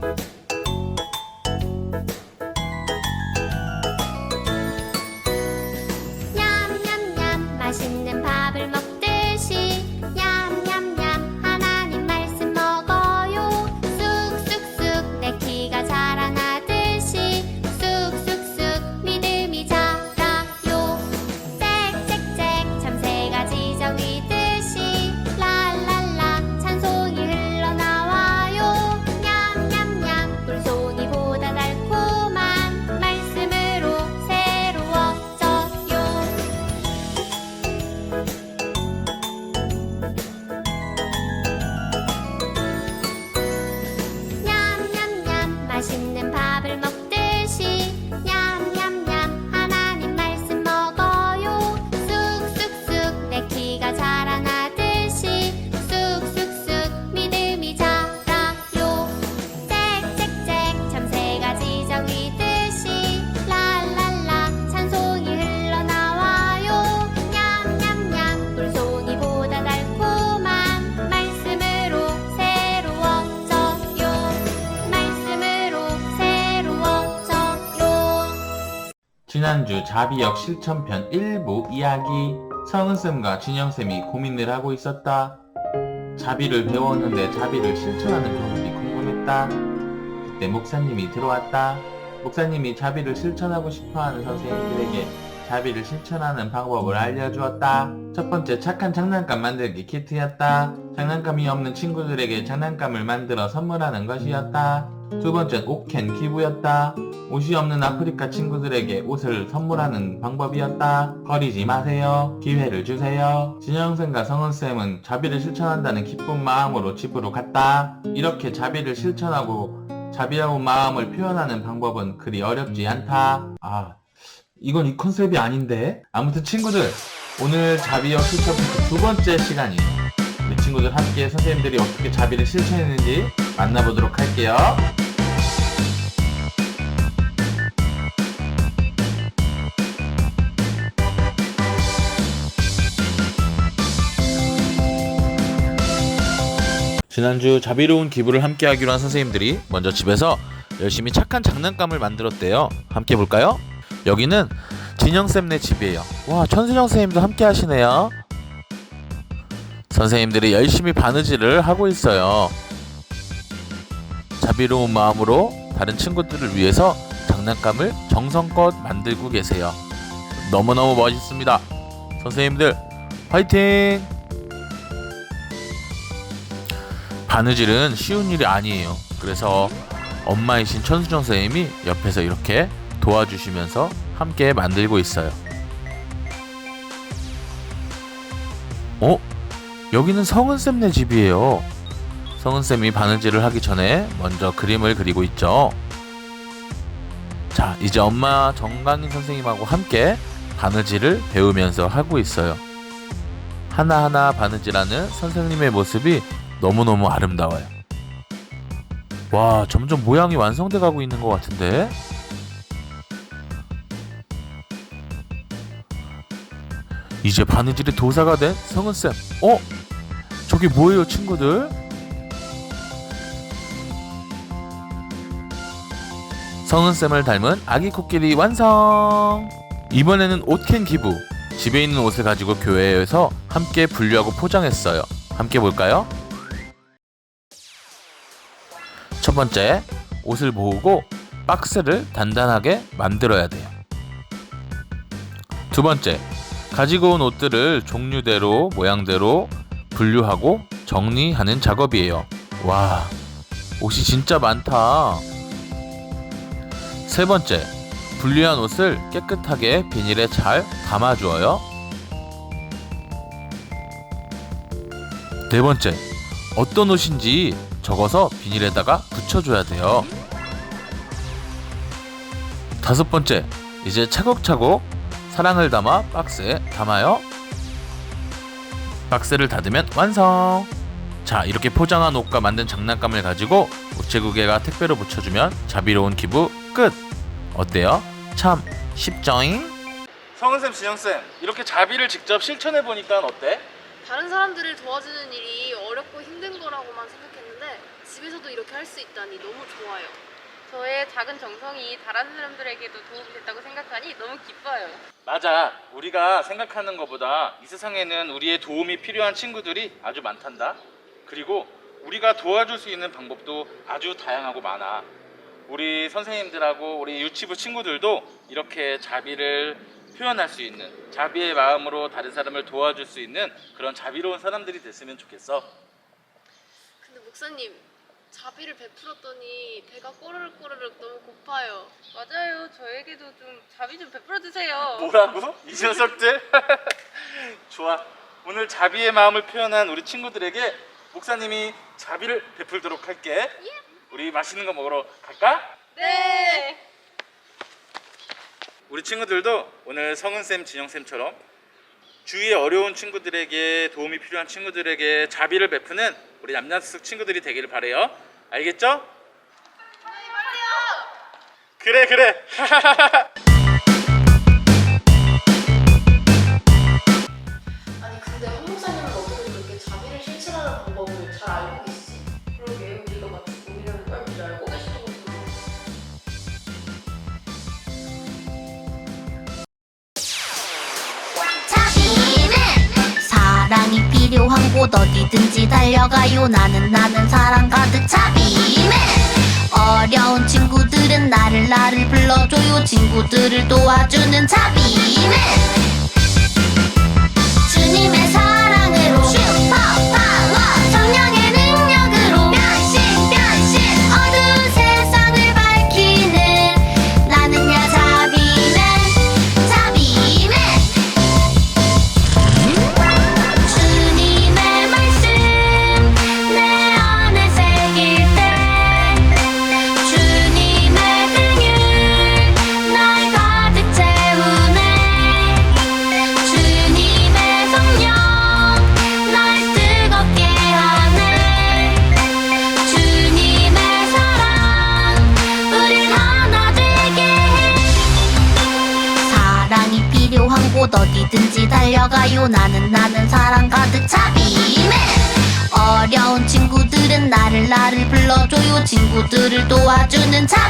Bye. 지난주 자비역 실천편 1부 이야기 성은쌤과 진영쌤이 고민을 하고 있었다. 자비를 배웠는데 자비를 실천하는 방법이 궁금했다. 그때 목사님이 들어왔다. 목사님이 자비를 실천하고 싶어하는 선생님들에게 자비를 실천하는 방법을 알려주었다. 첫 번째 착한 장난감 만들기 키트였다. 장난감이 없는 친구들에게 장난감을 만들어 선물하는 것이었다. 두 번째 옷캔 기부였다. 옷이 없는 아프리카 친구들에게 옷을 선물하는 방법이었다. 버리지 마세요. 기회를 주세요. 진영쌤과 성은쌤은 자비를 실천한다는 기쁜 마음으로 집으로 갔다. 이렇게 자비를 실천하고 자비하고 마음을 표현하는 방법은 그리 어렵지 않다. 아, 이건 이 컨셉이 아닌데? 아무튼 친구들, 오늘 자비역 실천부터 두 번째 시간이에요. 우리 친구들 함께 선생님들이 어떻게 자비를 실천했는지 만나보도록 할게요. 지난주 자비로운 기부를 함께 하기로 한 선생님들이 먼저 집에서 열심히 착한 장난감을 만들었대요. 함께 볼까요? 여기는 진영쌤네 집이에요. 와, 천순영 선생님도 함께 하시네요. 선생님들이 열심히 바느질을 하고 있어요. 자비로운 마음으로 다른 친구들을 위해서 장난감을 정성껏 만들고 계세요. 너무너무 멋있습니다. 선생님들, 화이팅! 바느질은 쉬운 일이 아니에요. 그래서 엄마이신 천수정 선생님이 옆에서 이렇게 도와주시면서 함께 만들고 있어요. 어? 여기는 성은쌤네 집이에요. 성은쌤이 바느질을 하기 전에 먼저 그림을 그리고 있죠. 자, 이제 엄마 정강인 선생님하고 함께 바느질을 배우면서 하고 있어요. 하나하나 바느질하는 선생님의 모습이 너무너무 아름다워요. 와, 점점 모양이 완성돼 가고 있는 것 같은데? 이제 바느질의 도사가 된 성은쌤. 어? 저게 뭐예요, 친구들? 성은쌤을 닮은 아기 코끼리 완성! 이번에는 옷캔 기부. 집에 있는 옷을 가지고 교회에서 함께 분류하고 포장했어요. 함께 볼까요? 첫 번째, 옷을 모으고 박스를 단단하게 만들어야 돼요. 두 번째, 가지고 온 옷들을 종류대로 모양대로 분류하고 정리하는 작업이에요. 와, 옷이 진짜 많다. 세 번째, 분리한 옷을 깨끗하게 비닐에 잘 담아주어요. 네 번째, 어떤 옷인지 적어서 비닐에다가 붙여줘야 돼요. 다섯 번째, 이제 차곡차곡 사랑을 담아 박스에 담아요. 박스를 닫으면 완성! 자, 이렇게 포장한 옷과 만든 장난감을 가지고 우체국에가 택배로 붙여주면 자비로운 기부 끝! 어때요? 참 쉽죠잉? 성은쌤, 진영쌤, 이렇게 자비를 직접 실천해보니까 어때? 다른 사람들을 도와주는 일이 어렵고 힘든 거라고만 생각했는데 집에서도 이렇게 할 수 있다니 너무 좋아요. 저의 작은 정성이 다른 사람들에게도 도움이 됐다고 생각하니 너무 기뻐요. 맞아. 우리가 생각하는 것보다 이 세상에는 우리의 도움이 필요한 친구들이 아주 많단다. 그리고 우리가 도와줄 수 있는 방법도 아주 다양하고 많아. 우리 선생님들하고 우리 유치부 친구들도 이렇게 자비를 표현할 수 있는 자비의 마음으로 다른 사람을 도와줄 수 있는 그런 자비로운 사람들이 됐으면 좋겠어. 목사님 자비를 베풀었더니 배가 꼬르륵 꼬르륵 너무 고파요. 맞아요. 저에게도 좀 자비 좀 베풀어 주세요. 뭐라고? 이 녀석들? 좋아. 오늘 자비의 마음을 표현한 우리 친구들에게 목사님이 자비를 베풀도록 할게. 우리 맛있는 거 먹으러 갈까? 네. 우리 친구들도 오늘 성은쌤, 진영쌤처럼 주위의 어려운 친구들에게 도움이 필요한 친구들에게 자비를 베푸는 우리 얌얌쓱 친구들이 되기를 바래요. 알겠죠? 그래 그래. 필요한 곳 어디든지 달려가요. 나는 나는 사랑 가득 자비는 어려운 친구들은 나를 나를 불러줘요. 친구들을 도와주는 자비는 곳 어디든지 달려가요. 나는 나는 사랑 가득 자비네 어려운 친구들은 나를 나를 불러줘요. 친구들을 도와주는 자비네